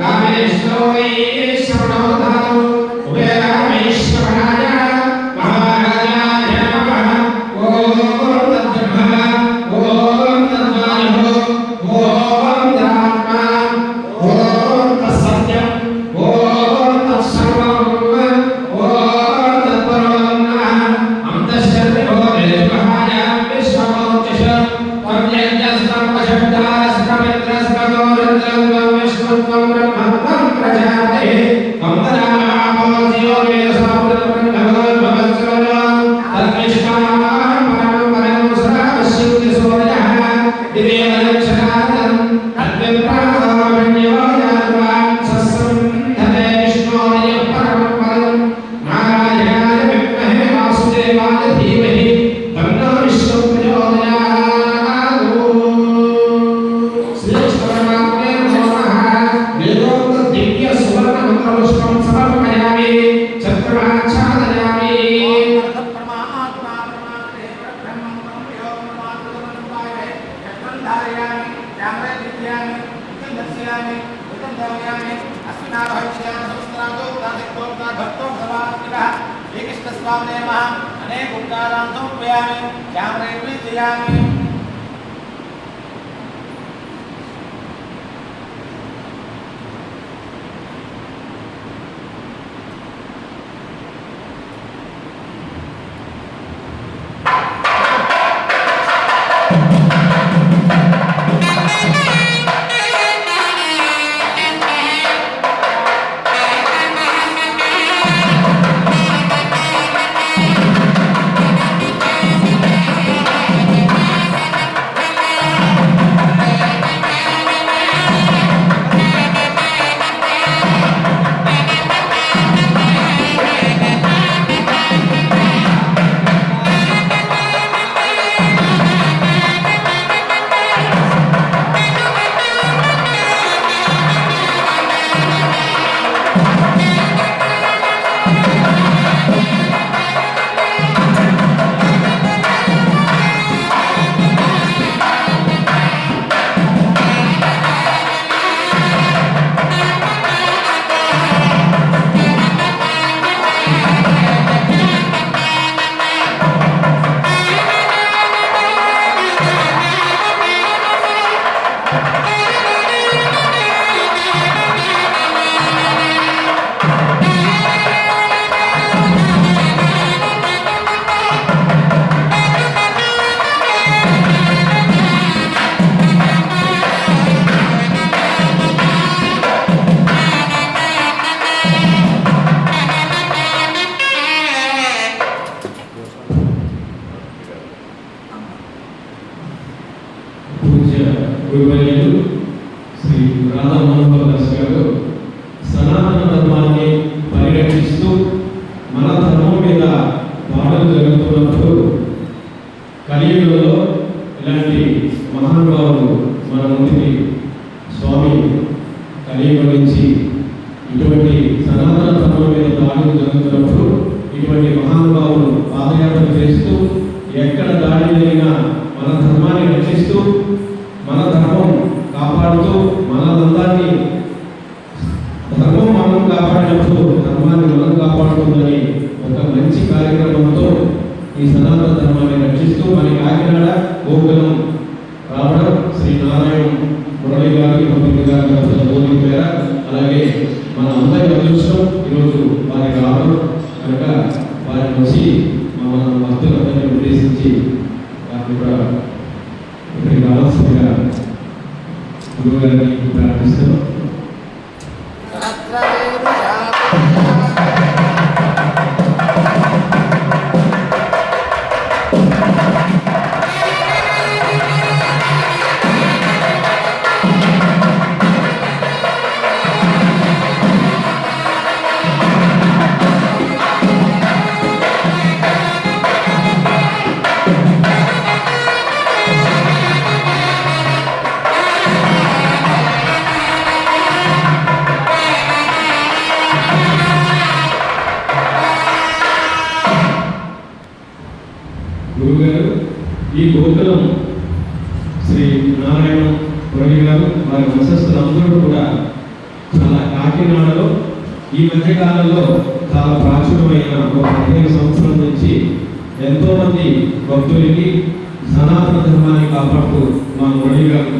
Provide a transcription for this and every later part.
कामेश्वरो शब्दास्तमित्रस्तगोरत्रं विष्णुत्वं ब्रह्मत्वं प्रजाते కలియుగంలో ఇలాంటి మహానుభావులు మన ముందుకి స్వామి కలియుగం నుంచి ఇటువంటి సనాతన ధర్మం మీద దాడులు జరుగుతున్నప్పుడు ఇటువంటి మహానుభావులు పాదయాత్ర చేస్తూ ఎక్కడ దాడి జరిగినా మన ధర్మాన్ని రక్షిస్తూ మన ధర్మం కాపాడుతూ మన దందాన్ని ధర్మం మనం కాపాడినప్పుడు ధర్మాన్ని మనం కాపాడుతుందని ఒక మంచి కార్యక్రమంతో ఈ సనాతన ధర్మాన్ని రక్షిస్తూ కాకినాడ గోకులం రావడం శ్రీ నారాయణ మురళి గారికి పంపిణీ గారి పేర. అలాగే మన అందరి అదృష్టం ఈరోజు వారి రావడం కనుక వారిని వచ్చి గురుగారు ఈ గోకులం శ్రీ నారాయణ మురళి గారు వారి వంశస్థులందరూ కూడా చాలా కాకినాడలో ఈ మధ్య కాలంలో చాలా ప్రాచుర్యమైన ఒక పదిహేను సంవత్సరం నుంచి ఎంతోమంది భక్తులకి సనాతన ధర్మాన్ని కాపాడుతూ మా మురళి గారు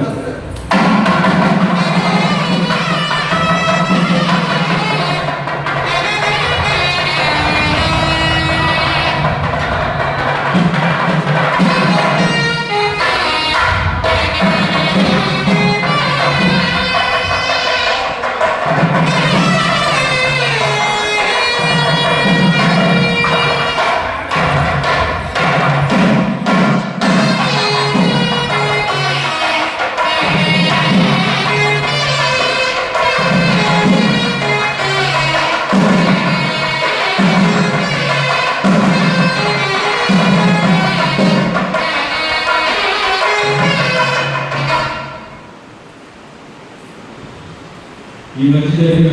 ఈ మధ్య జరిగిన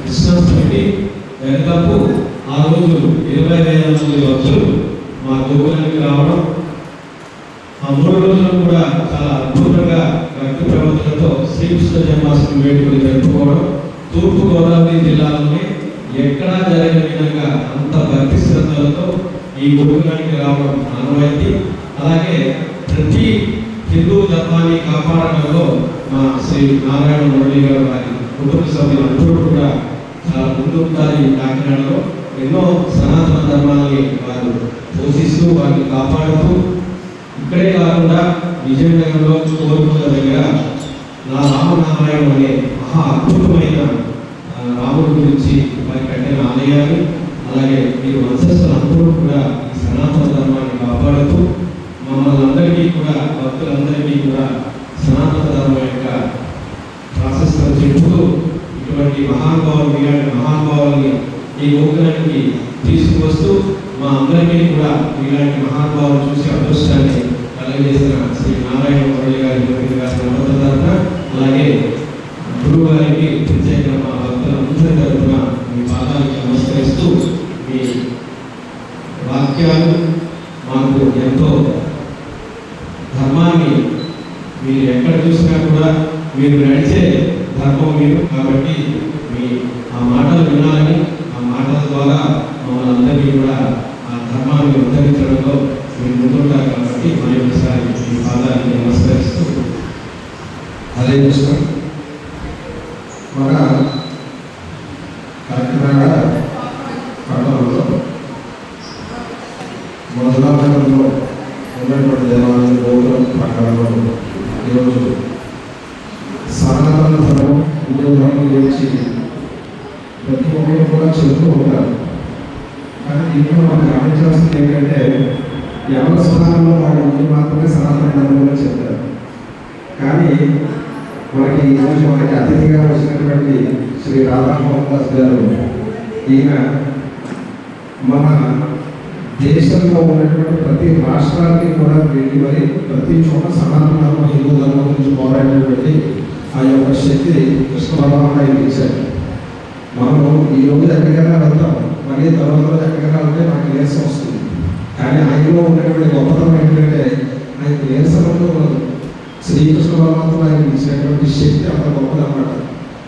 కృష్ణాష్టమికి దాదాపు ఆ రోజు ఇరవై వేల మంది భక్తులు మా గోపురానికి రావడం ఆ మూడు రోజులు కూడా చాలా అద్భుతంగా భక్తి ప్రవర్తనతో శ్రీకృష్ణ జన్మాష్టమి వేడుకలు జరుపుకోవడం తూర్పు గోదావరి జిల్లాలోనే ఎక్కడా జరిగిన విధంగా అంత భక్తి శ్రద్ధలతో ఈ గోపురానికి రావడం ఆనవాయితీ. అలాగే ప్రతి హిందూ ధర్మాన్ని కాపాడడంలో మా శ్రీ నారాయణ మురళి గారు వారి కుటుంబ సభ్యులందరూ కూడా చాలా ముందుంటారు ఈ కాకినాడలో. ఎన్నో సనాతన ధర్మాలని వారు పోషిస్తూ వారిని కాపాడుతూ ఇక్కడే కాకుండా విజయనగరంలో కోరుకున్న దగ్గర నా రామనారాయణ అనే మహా అద్భుతమైన రాముడి గురించి వారి కట్టిన ఆలయాలు అలాగే మీరు వంశ కూడా ఈ సనాతన ధర్మాన్ని కాపాడుతూ మమ్మల్ని అందరికీ కూడా భక్తులందరికీ కూడా సనాతన ధర్మం యొక్క ప్రాశస్తం చెబుతూ ఇటువంటి మహానుభావులు మీలాంటి మహానుభావుల్ని ఈ గోకులానికి తీసుకువస్తూ మా అందరికీ కూడా మీలాంటి మహానుభావులు చూసి అదృష్టాన్ని కలగజేసిన శ్రీ నారాయణ మురళి గారి గోవింద గారి నమ్మకం తరఫున అలాగే గురువు గారికి ప్రత్యేకంగా మా భక్తులందరి తరఫున మీ పాదాలకు నమస్కరిస్తూ మీ వాక్యాలు మాకు ఎంతో ధర్మాన్ని మీరు ఎక్కడ చూసినా కూడా మీరు నడిచే ధర్మం మీరు. కాబట్టి మీ ఆ మాటలు వినాలని ఆ మాటల ద్వారా మమ్మల్ని అందరినీ కూడా ఆ ధర్మాన్ని ఉద్ధరించడంలో మీరు ముందుంటారు కాబట్టి మరి ఒకసారి మీ పాదాన్ని నమస్కరిస్తూ అదే చూస్తాం. మన కాకినాడ పట్టణంలో మొదలనగరంలో ఉన్నటువంటి దేవాలయం గోపురం ప్రకారంలో ఈరోజు సనాతన ధర్మం హిందూ గురించి ప్రతి ఒక్కరు కూడా చెబుతూ ఉంటారు. కానీ దీంట్లో మనం గమనించాల్సింది ఏంటంటే ఎవరి స్థానంలో వారి ముందు మాత్రమే సనాతన ధర్మం గురించి చెప్తారు. కానీ మనకి ఈరోజు మనకి అతిథిగా వచ్చినటువంటి శ్రీ రాధామోహన్ దాస్ గారు ఈయన మన దేశంలో ఉన్నటువంటి ప్రతి రాష్ట్రానికి కూడా వెళ్ళి మరి ప్రతి చోట సనాతన ధర్మం హిందూ ధర్మం గురించి పోరాడినటువంటి ఆ యొక్క శక్తి కృష్ణ భగవాన్ ఆయనకి ఇచ్చారు. మనము ఈ రోజు ఎక్కడికైనా వెళ్తాం. మళ్ళీ తర్వాత రోజు ఎక్కడికైనా వెళ్తే మనకి నీరసం వస్తుంది. కానీ ఆయనలో ఉన్నటువంటి గొప్పతనం ఏంటంటే ఆయన నీరసం శ్రీకృష్ణ పరమాత్మ ఆయన ఇచ్చినటువంటి శక్తి అంత గొప్పదన్నమాట.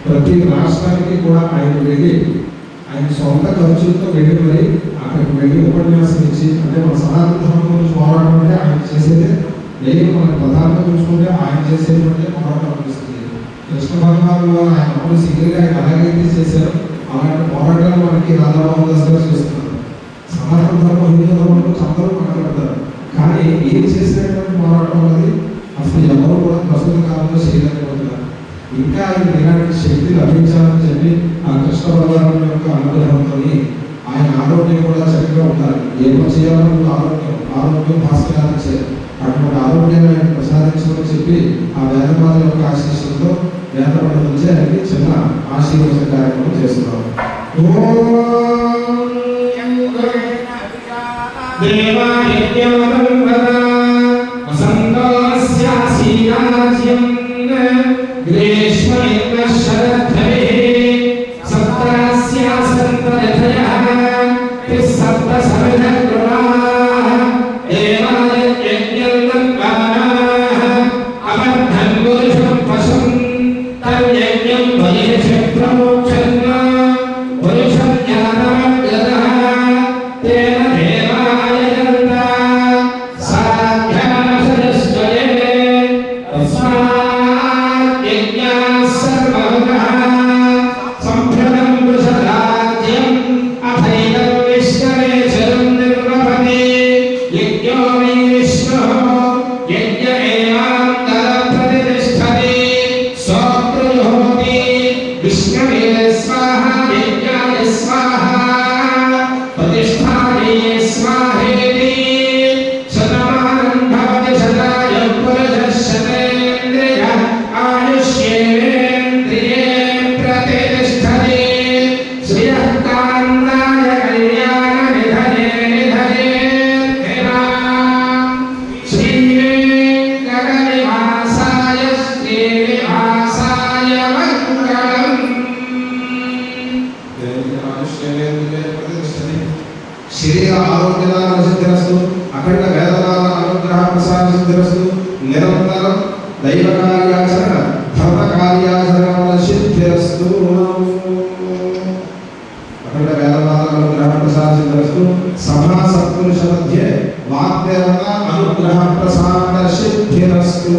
ప్రతి రాష్ట్రానికి కూడా ఆయన వెళ్ళి ఆయన సొంత ఖర్చులతో వెళ్ళి మరి అక్కడికి వెళ్ళి ఉపన్యాసం ఇచ్చి అంటే మన సనాతన ధర్మం గురించి పోరాటం అంటే ఆయన చేసేదే లేదు మన ప్రధానంగా చూసుకుంటే ఆయన చేసేటువంటి పోరాటం అనిపిస్తుంది. కృష్ణ భగవాన్ ఆయన అప్పుడు సింగిల్గా ఆయన అలాగైతే చేశారు. అలాంటి పోరాటాలు మనకి రాధామోహన్ దాస్ గారు చేస్తున్నారు. సనాతన ధర్మం హిందూ ధర్మం గురించి అందరూ మాట్లాడతారు కానీ ఏం చేసినటువంటి పోరాటం అనేది అసలు ఎవరు కూడా ప్రస్తుత కాలంలో చేయలేకపోతున్నారు. ఇంకా ఆయన ఇలాంటి శక్తి లభించాలని చెప్పి ఆ కృష్ణ భగవాన్ యొక్క అనుగ్రహంతో ఆయన ఆరోగ్యం కూడా చక్కగా ఉండాలి. ఏమో పని ఆరోగ్యం ఆరోగ్యం భాస్కరాలు అటువంటి ఆరోగ్యాన్ని ఆయన ప్రసాదించమని చెప్పి ఆ వేదమాల యొక్క ఆశీస్సులతో వేద నుంచి ఆయనకి చిన్న ఆశీర్వచన కార్యక్రమం చేస్తున్నాం. దేవాయజ్ఞమతం వద منها في الصدق سمنها అక్కడ వేదమాతల గ్రహ ప్రసాదించు సభా సత్పురుష మధ్య వాగ్దేవత అనుగ్రహ ప్రసాద సిద్ధిరస్తు